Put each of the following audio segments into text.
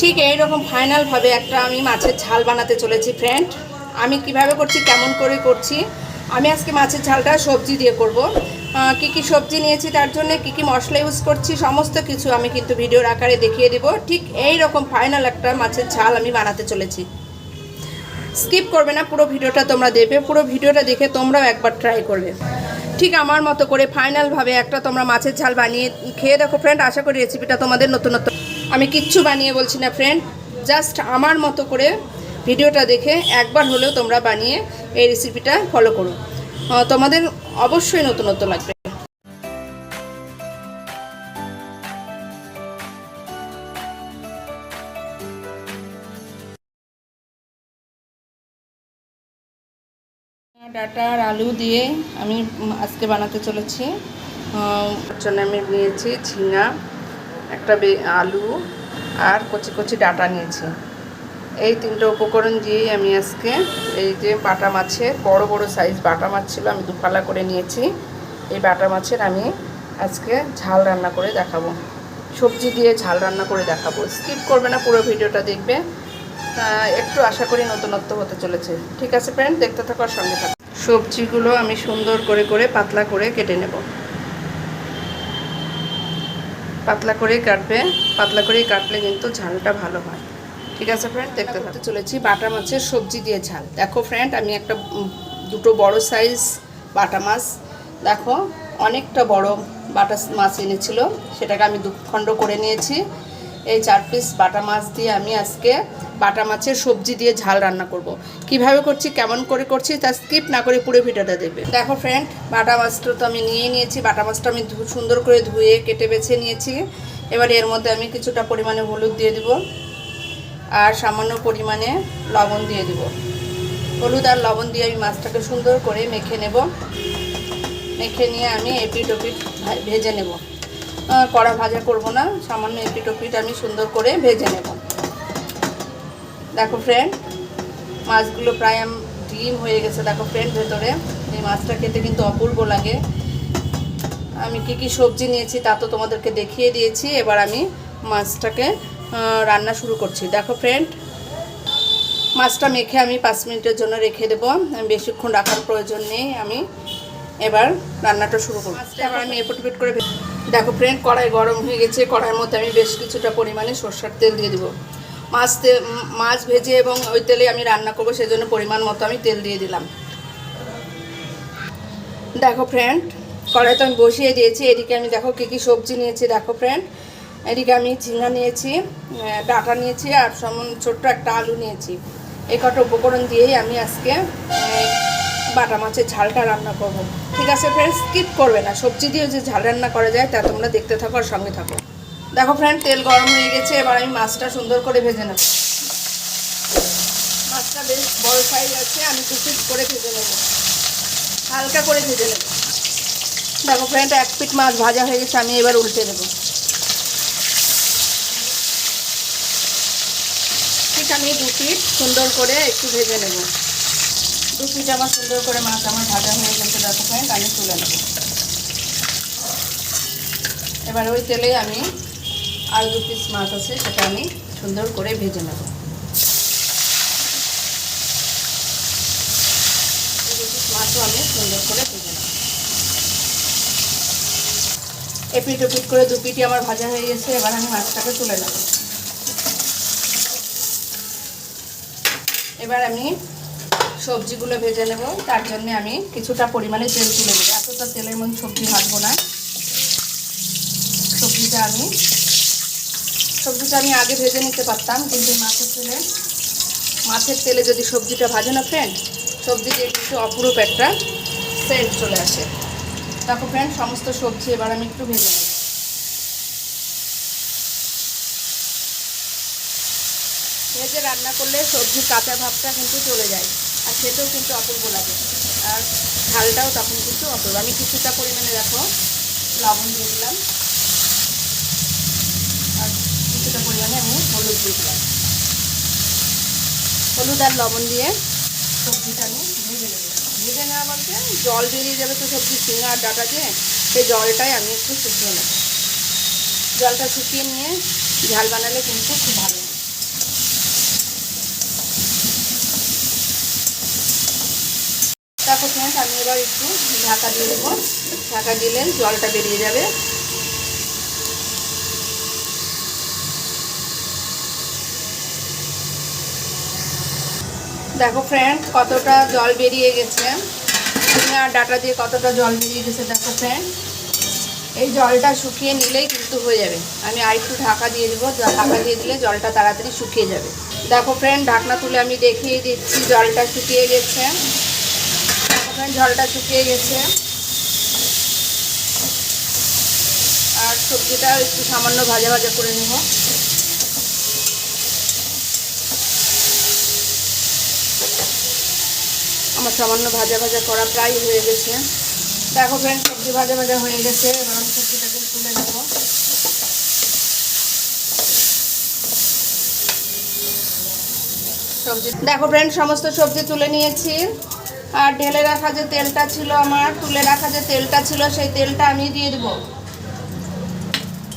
ঠিক এইরকম ফাইনালভাবে একটা আমি মাছের ঝাল বানাতে চলেছি ফ্রেন্ড আমি কীভাবে করছি, কেমন করে করছি, আমি আজকে মাছের ঝালটা সবজি দিয়ে করব। কি কি সবজি নিয়েছি তার জন্য, কি কি মশলা ইউজ করছি, সমস্ত কিছু আমি কিন্তু ভিডিওর আকারে দেখিয়ে দিব। ঠিক এই রকম ফাইনাল একটা মাছের ঝাল আমি বানাতে চলেছি। স্কিপ করবে না, পুরো ভিডিওটা তোমরা দেবে পুরো ভিডিওটা দেখে তোমরাও একবার ট্রাই করবে। ঠিক আমার মতো করে ফাইনালভাবে একটা তোমরা মাছের ঝাল বানিয়ে খেয়ে দেখো ফ্রেন্ড আশা করি রেসিপিটা তোমাদের নতুনত্ব আমি কিচ্ছু বানিয়ে বলছি না ফ্রেন্ড জাস্ট আমার মতো করে ভিডিওটা দেখে একবার হলেও তোমরা বানিয়ে এই রেসিপিটা ফলো করো। তোমাদের অবশ্যই নতুনত্ব লাগবে। ডাটা আর আলু দিয়ে আমি আজকে বানাতে চলেছি। জন্য আমি নিয়েছি ঝিঙা। একটা বে- আলু আর কচি কচি ডাটা নিয়েছি। এই তিনটে উপকরণ দিয়েই আমি আজকে এই যে বাটা মাছের, বড় বড় সাইজ বাটা মাছ ছিল, আমি দুফালা করে নিয়েছি। এই বাটা মাছের আমি আজকে ঝাল রান্না করে দেখাবো। সবজি দিয়ে ঝাল রান্না করে দেখাবো। স্কিপ করবে না, পুরো ভিডিওটা দেখবে। একটু আশা করি নতুনত্ব হতে চলেছে। ঠিক আছে ফ্রেন্ড দেখতে থাকার সঙ্গে থাকো। সবজিগুলো আমি সুন্দর করে করে পাতলা করে কেটে নেব। পাতলা করেই কাটবে পাতলা করেই কাটলে কিন্তু ঝালটা ভালো হয়। ঠিক আছে ফ্রেন্ড দেখতে থাকতে চলেছি বাটা মাছের সবজি দিয়ে ঝাল। দেখো ফ্রেন্ড আমি একটা দুটো বড় সাইজ বাটা মাছ। দেখো অনেকটা বড় বাটা মাছ এনেছিল সেটাকে আমি দু খণ্ড করে নিয়েছি। এই চার পিস বাটা মাছ দিয়ে আমি আজকে বাটা মাছের সবজি দিয়ে ঝাল রান্না করব। কীভাবে করছি, কেমন করে করছি তা স্কিপ না করে পুরো ভিডিওটা দেখবে। দেখো ফ্রেন্ড বাটা মাছটা তো আমি নিয়ে নিয়েছি। বাটা মাছটা আমি সুন্দর করে ধুয়ে কেটে বেছে নিয়েছি। এবার এর মধ্যে আমি কিছুটা পরিমাণে হলুদ দিয়ে দিব। আর সামান্য পরিমাণে লবণ দিয়ে দিব। হলুদ আর লবণ দিয়ে আমি মাছটাকে সুন্দর করে মেখে নেব। মেখে নিয়ে আমি এপিট ওপিট ভেজে নেব। কড়া ভাজা করব না, সামান্য এপিট ওপিট আমি সুন্দর করে ভেজে নেব। দেখো ফ্রেন্ড মাছগুলো প্রায় আম ডিম হয়ে গেছে। দেখো ফ্রেন্ড ভেতরে এই মাছটা খেতে কিন্তু অপূর্ব লাগে। আমি কি কি সবজি নিয়েছি তা তো তোমাদেরকে দেখিয়ে দিয়েছি। এবার আমি মাছটাকে রান্না শুরু করছি। দেখো ফ্রেন্ড মাছটা মেখে আমি পাঁচ মিনিটের জন্য রেখে দেবো। আমি বেশিক্ষণ রাখার প্রয়োজন নেই। আমি এবার রান্নাটা শুরু করব। মাছটা এবার আমি এপট পিট করে দেখো ফ্রেন্ড কড়াই গরম হয়ে গেছে। কড়াইয়ের মধ্যে আমি বেশ কিছুটা পরিমাণে সর্ষার তেল দিয়ে দেবো। মাছ মাছ ভেজে এবং ওই তেলে আমি রান্না করব, সেজন্য পরিমাণ মতো আমি তেল দিয়ে দিলাম। দেখো ফ্রেন্ড কড়াই তো আমি বসিয়ে দিয়েছি। এদিকে আমি দেখো কী কী সবজি নিয়েছি, দেখো ফ্রেন্ড এদিকে আমি ঝিঙ্গা নিয়েছি ডাঁটা নিয়েছি আর সমান ছোট্ট একটা আলু নিয়েছি। এই কটা উপকরণ দিয়েই আমি আজকে বাটা মাছের ঝালটা রান্না করব। ঠিক আছে ফ্রেন্ড স্কিপ করবে না। সবজি দিয়ে যে ঝাল রান্না করা যায়, তা তোমরা দেখতে থাকো আর সঙ্গে থাকো। দেখো ফ্রেন্ড তেল গরম হয়ে গেছে, এবার আমি মাছটা সুন্দর করে ভেজে নেব। মাছটা বেশ বড় সাইজ আছে, আমি পিস করে ভেজে নেব। হালকা করে ভেজে নেব। দেখো ফ্রেন্ড এক পিট মাছ ভাজা হয়ে গেছে, আমি এবার উল্টে দেবো। ঠিক আমি দু পিট সুন্দর করে একটু ভেজে নেব। দু পিট আমার সুন্দর করে মাছ আমার ভাজা হয়ে গেছে, দেখো ফ্রেন্ড আমি তুলে নেব। এবার ওই তেলে আমি আর দু পিস মাছ আছে, সেটা আমি সুন্দর করে ভেজে নেব। মাছও আমি সুন্দর করে ভেজে নেব। এপিট ওপিট করে দু পিটি আমার ভাজা হয়ে গেছে, এবার আমি মাছটাকে তুলে নেব। এবার আমি সবজিগুলো ভেজে নেব, তার জন্য আমি কিছুটা পরিমাণে তেল তুলে নেব। এতটা তেলের মধ্যে সবজি ভাজবো না। সবজিটা আমি সবজিটা আমি আগে ভেজে নিতে পারতাম, কিন্তু মাছের তেলে মাছের তেলে যদি সবজিটা ভাজে না ফ্রেন্ড সবজি দিয়ে কিন্তু অপরূপ একটা সেন্ট চলে আসে। দেখো ফ্রেন্ড সমস্ত সবজি এবার আমি একটু ভেজে নেব ভেজে রান্না করলে সবজির কাঁচা ভাবটা কিন্তু চলে যায়, আর খেতেও কিন্তু অপূর্ব লাগে। আর ঝালটাও তখন কিন্তু অপূর্ব। আমি কিছুটা পরিমাণে দেখো লবণ দিয়ে দিলাম। কিছুটা পরিমাণে আমি হলুদ দিয়ে দিলাম। হলুদ আর লবণ দিয়ে সবজিটা আমি ভেজে নেব। ভেজে নেওয়া বলতে জল বেরিয়ে যাবে তো সবজি, সিঙা আর ডাটা দিয়ে, সেই জলটাই আমি একটু শুকিয়ে নেব। জলটা শুকিয়ে নিয়ে ঝাল বানালে কিন্তু খুব ভালো তারপর আমি এবার একটু ঢাকা দিয়ে দেবো। ঢাকা দিলে জলটা বেরিয়ে যাবে। দেখো ফ্রেন্ড কতটা জল বেরিয়ে গেছে। আর ডাটা দিয়ে কতটা জল বেরিয়ে গেছে, দেখো ফ্রেন্ড এই জলটা শুকিয়ে নিলেই কিন্তু হয়ে যাবে। আমি আর একটু ঢাকা দিয়ে দেবো ঢাকা দিয়ে দিলে জলটা তাড়াতাড়ি শুকিয়ে যাবে। দেখো ফ্রেন্ড ঢাকনা তুলে আমি দেখিয়ে দিচ্ছি, জলটা শুকিয়ে গেছে। দেখো ফ্রেন্ড জলটা শুকিয়ে গেছে। আর সবজিটা একটু সামান্য ভাজা ভাজা করে নেব। আমার সামান্য ভাজা ভাজা করা প্রায় হয়ে গেছে। দেখো ফ্রেন্ড সবজি ভাজা ভাজা হয়ে গেছে। এবার সবজিটাকে তুলে নেব। সবজি দেখো ফ্রেন্ড সমস্ত সবজি তুলে নিয়েছি। আর ঢেলে রাখা যে তেলটা ছিল আমার, তুলে রাখা যে তেলটা ছিল, সেই তেলটা আমি দিয়ে দেবো।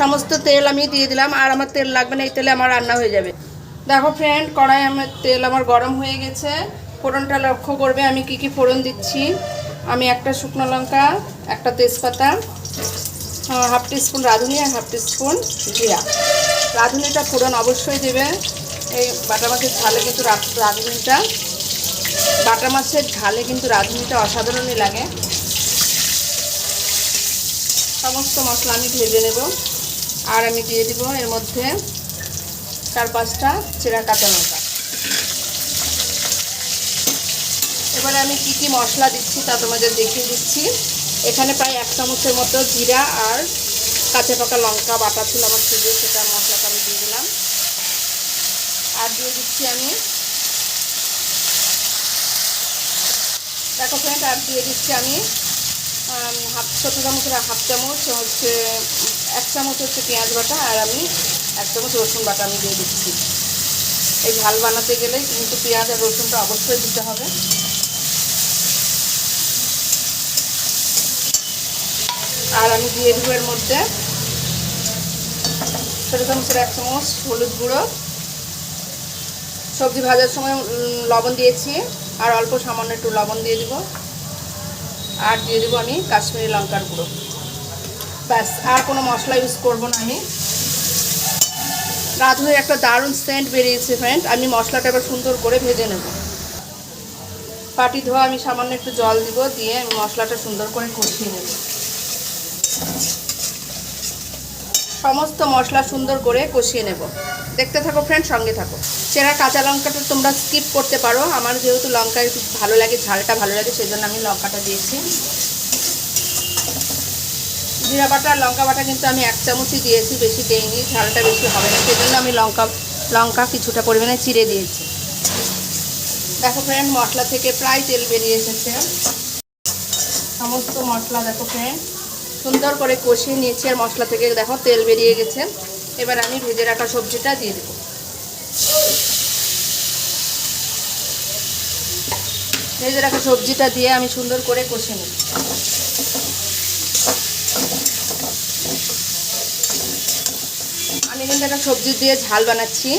সমস্ত তেল আমি দিয়ে দিলাম, আর আমার তেল লাগবে না, এই তেলে আমার রান্না হয়ে যাবে। দেখো ফ্রেন্ড কড়াই আমার তেল আমার গরম হয়ে গেছে। ফোড়নটা লক্ষ্য করবে, আমি কি কি ফোড়ন দিচ্ছি? আমি একটা শুকনো লঙ্কা, একটা তেজপাতা হাফ টিস্পুন রাঁধুনি আর হাফ টিস্পুন জিরা। রাঁধুনিটা ফোড়ন অবশ্যই দেবে। এই বাটা মাছের ঝালে কিন্তু রাঁধুনিটা। বাটা মাছের ঝালে কিন্তু রাঁধুনিটা অসাধারণই লাগে। সমস্ত মশলা আমি ভেজে নেব। আর আমি দিয়ে দিব এর মধ্যে চার পাঁচটা চেরা কাঁচা লঙ্কা। এবারে আমি কি কি মশলা দিচ্ছি তা তোমাদের দেখিয়ে দিচ্ছি। এখানে প্রায় এক চামচের মতো জিরা আর কাঁচা পাকা লঙ্কা বাটা ছিল আমার ফ্রিজে, সেটা মশলাটা আমি দিয়ে দিলাম। আর দিয়ে দিচ্ছি আমি দেখো ফ্রেন্ড আর দিয়ে দিচ্ছি আমি হাফ ছোট চামচের হাফ চামচ হচ্ছে, এক চামচ হচ্ছে পেঁয়াজ বাটা, আর আমি এক চামচ রসুন বাটা আমি দিয়ে দিচ্ছি। এই ঝাল বানাতে গেলে কিন্তু পেঁয়াজ আর রসুনটা অবশ্যই দিতে হবে। আর আমি দিয়ে দেবো এর মধ্যে ছোটো চামচের এক চামচ হলুদ গুঁড়ো। সবজি ভাজার সময় লবণ দিয়েছি, আর অল্প সামান্য একটু লবণ দিয়ে দিব। আর দিয়ে দেবো আমি কাশ্মীরি লঙ্কার গুঁড়ো। ব্যাস, আর কোনো মশলা ইউজ করব না আমি। রাঁধুনের একটা দারুণ সেন্ট বেরিয়েছে ফ্রেন্ড আমি মশলাটা এবার সুন্দর করে ভেজে নেব। পাটি ধোয়া আমি সামান্য একটু জল দিব, দিয়ে আমি মশলাটা সুন্দর করে কষিয়ে নেব। সমস্ত মশলা সুন্দর করে কষিয়ে নেব। দেখতে থাকো ফ্রেন্ড সঙ্গে থাকো। চেরা কাঁচা লঙ্কাটা তোমরা স্কিপ করতে পারো। আমার যেহেতু লঙ্কা একটু ভালো লাগে, ঝালটা ভালো লাগে সেই জন্য আমি লঙ্কাটা দিয়েছি। জিরা বাটা, লঙ্কা বাটা কিন্তু আমি এক চামচই দিয়েছি, বেশি দেইনি, ঝালটা বেশি হবে না। সেই জন্য আমি লঙ্কা লঙ্কা কিছুটা পরিমাণে চিড়ে দিয়েছি। দেখো ফ্রেন্ড মশলা থেকে প্রায় তেল বেরিয়ে এসেছে। সমস্ত মশলা দেখো ফ্রেন্ড সুন্দর করে কষিয়ে নিয়েছি আর মশলা থেকে দেখো তেল বেরিয়ে গেছে। এবার আমি ভেজে রাখা সবজিটা দিয়ে দেবো। ভেজে রাখা সবজিটা দিয়ে আমি সুন্দর করে কষে নিই আমি কিন্তু একটা সবজি দিয়ে ঝাল বানাচ্ছি।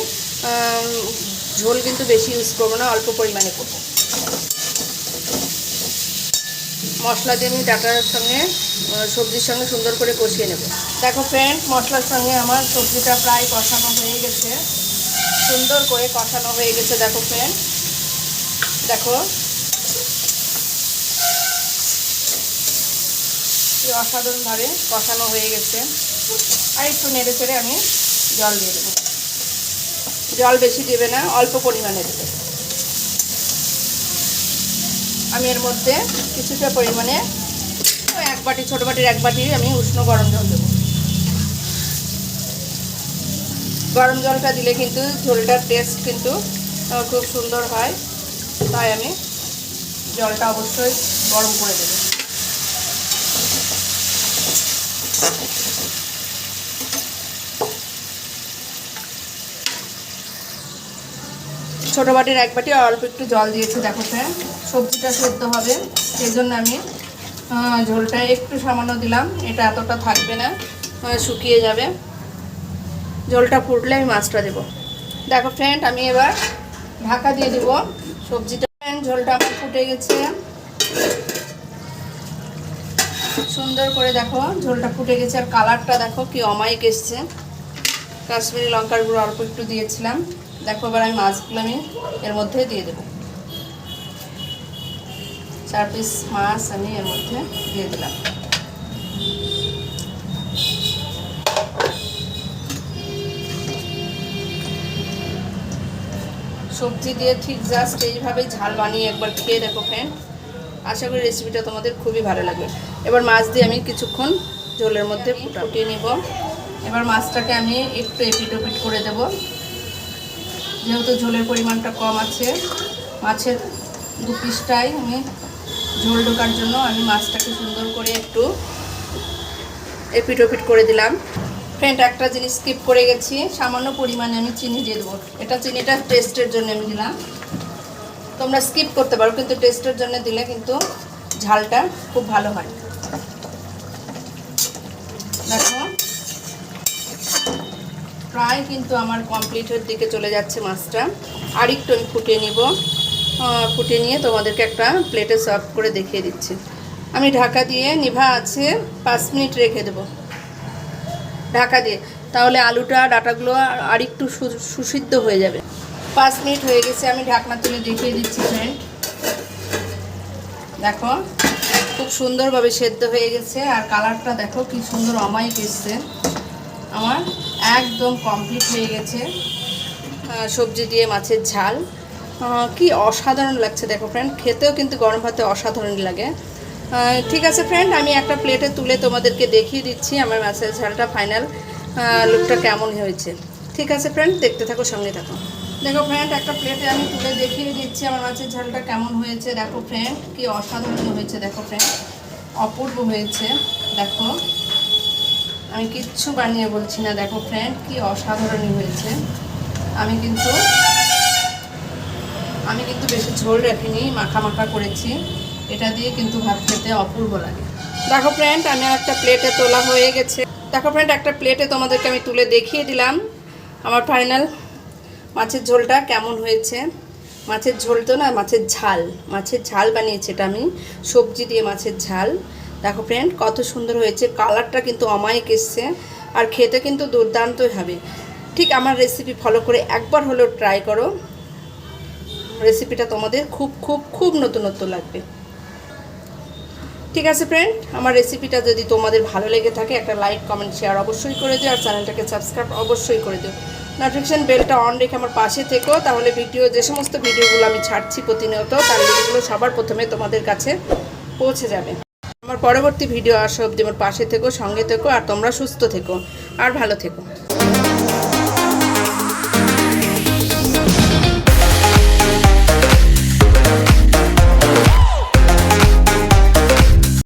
ঝোল কিন্তু বেশি ইউজ করব না, অল্প পরিমাণে করব। মশলা দিয়ে আমি ডাটার সঙ্গে সবজির সঙ্গে সুন্দর করে কষিয়ে নেব। দেখো ফ্রেন্ড মশলার সঙ্গে আমার সবজিটা প্রায় কষানো হয়ে গেছে। সুন্দর করে কষানো হয়ে গেছে, দেখো ফ্রেন্ড দেখো। অসাধারণভাবে কষানো হয়ে গেছে। আর একটু নেড়ে চেড়ে আমি জল দিয়ে দেবো। জল বেশি দেবে না, অল্প পরিমাণে দেবে। আমি এর মধ্যে কিছুটা পরিমাণে এক বাটি, ছোটো বাটির এক বাটি আমি উষ্ণ গরম জল দেবো। গরম জলটা দিলে কিন্তু ঝোলটার টেস্ট কিন্তু খুব সুন্দর হয়। তাই আমি জলটা অবশ্যই গরম করে দেবো। ছোটো বাটির এক বাটি অল্প একটু জল দিয়েছি, দেখো ফ্রেন্ড সবজিটা সেদ্ধ হবে, সেই জন্য আমি ঝোলটা একটু সামান্য দিলাম। এটা এতটা থাকবে না শুকিয়ে যাবে। ঝোলটা ফুটলে আমি মাছটা দেবো। দেখো ফ্রেন্ড আমি এবার ঢাকা দিয়ে দেবো। সবজিটা friend, ঝোলটা আমার ফুটে গেছে। সুন্দর করে দেখো ঝোলটা ফুটে গেছে। আর কালারটা দেখো কি অমায়িক এসছে। কাশ্মীরি লঙ্কার গুঁড়ো অল্প একটু দিয়েছিলাম। দেখো এবার আমি মাছগুলো আমি এর মধ্যে দিয়ে দেবো। চার পিস মাছ আমি এর মধ্যে দিয়ে দিলাম। সবজি দিয়ে ঠিক জাস্ট এইভাবেই ঝাল বানিয়ে একবার খেয়ে দেখো ফ্রেন্ড আশা করি রেসিপিটা তোমাদের খুবই ভালো লাগবে। এবার মাছ দিয়ে আমি কিছুক্ষণ ঝোলের মধ্যে ফুটা ফুটিয়ে নিব। এবার মাছটাকে আমি একটু এপিট ওপিট করে দেব। যেহেতু ঝোলের পরিমাণটা কম আছে, মাছের দু পিসটাই আমি ঝোল ঢোকার জন্য আমি মাছটাকে সুন্দর করে একটু এপিট ওপিট করে দিলাম। ফ্রেন্ড একটা জিনিস স্কিপ করে গেছি। সামান্য পরিমাণে আমি চিনি দিয়ে দেবো। এটা চিনিটা টেস্টের জন্য আমি দিলাম। তোমরা স্কিপ করতে পারো, কিন্তু টেস্টের জন্য দিলে কিন্তু ঝালটা খুব ভালো হয়। দেখো, প্রায় কিন্তু আমার কমপ্লিটের দিকে চলে যাচ্ছে মাছটা। আর একটু আমি ফুটিয়ে নিব। ফুটিয়ে নিয়ে তোমাদেরকে একটা প্লেটে সার্ভ করে দেখিয়ে দিচ্ছি। আমি ঢাকা দিয়ে, নিভা আছে, পাঁচ মিনিট রেখে দেবো। ঢাকা দিয়ে। তাহলে আলুটা, ডাটাগুলো আর একটু সুসিদ্ধ হয়ে যাবে। পাঁচ মিনিট হয়ে গেছে, আমি ঢাকনা তুলে দেখিয়ে দিচ্ছি ফ্রেন্ড দেখো, খুব সুন্দরভাবে সেদ্ধ হয়ে গেছে, আর কালারটা দেখো কি সুন্দর অমায়িক এসছে। আমার একদম কমপ্লিট হয়ে গেছে। সবজি দিয়ে মাছের ঝাল। কি অসাধারণ লাগছে দেখো ফ্রেন্ড খেতেও কিন্তু গরম ভাতে অসাধারণ লাগে। ঠিক আছে ফ্রেন্ড আমি একটা প্লেটে তুলে তোমাদেরকে দেখিয়ে দিচ্ছি, আমার মাছের ঝালটা ফাইনাল লুকটা কেমন হয়েছে। ঠিক আছে ফ্রেন্ড দেখতে থাকো, সঙ্গে থাকো। দেখো ফ্রেন্ড একটা প্লেটে আমি তুলে দেখিয়ে দিচ্ছি, আমার মাছের ঝালটা কেমন হয়েছে। দেখো ফ্রেন্ড কি অসাধারণ হয়েছে, দেখো ফ্রেন্ড অপূর্ব হয়েছে, দেখো। আমি কিচ্ছু বানিয়ে বলছি না, দেখো ফ্রেন্ড কি অসাধারণই হয়েছে। আমি কিন্তু আমি কিন্তু বেশি ঝোল রাখিনি মাখা মাখা করেছি। এটা দিয়ে কিন্তু ভাত খেতে অপূর্ব লাগে। দেখো ফ্রেন্ড আমি একটা প্লেটে তোলা হয়ে গেছে। দেখো ফ্রেন্ড একটা প্লেটে তোমাদেরকে আমি তুলে দেখিয়ে দিলাম। আমার ফাইনাল মাছের ঝোলটা কেমন হয়েছে? মাছের ঝোল তো না, মাছের ঝাল। মাছের ঝাল বানিয়েছি এটা আমি। সবজি দিয়ে মাছের ঝাল। দেখো ফ্রেন্ড কত সুন্দর হয়েছে। কালারটা কিন্তু অমায়িক এসছে। আর খেতে কিন্তু দুর্দান্তই হবে। ঠিক আমার রেসিপি ফলো করে একবার হলেও ট্রাই করো। রেসিপিটা তোমাদের খুব খুব খুব নতুনত্ব লাগবে। ঠিক আছে ফ্রেন্ড আমার রেসিপিটা যদি তোমাদের ভালো লেগে থাকে, একটা লাইক কমেন্ট শেয়ার অবশ্যই করে দিও, আর চ্যানেলটাকে সাবস্ক্রাইব অবশ্যই করে দিও। নোটিফিকেশান বেলটা অন রেখে আমার পাশে থেকো, তাহলে ভিডিও যে সমস্ত ভিডিওগুলো আমি ছাড়ছি প্রতিনিয়ত, তার লিঙ্কগুলো সবার প্রথমে তোমাদের কাছে পৌঁছে যাবে। আমার পরবর্তী ভিডিও আসা অবধি আমার পাশে থেকো, সঙ্গে থেকো, আর তোমরা সুস্থ থেকো, আর ভালো থেকো।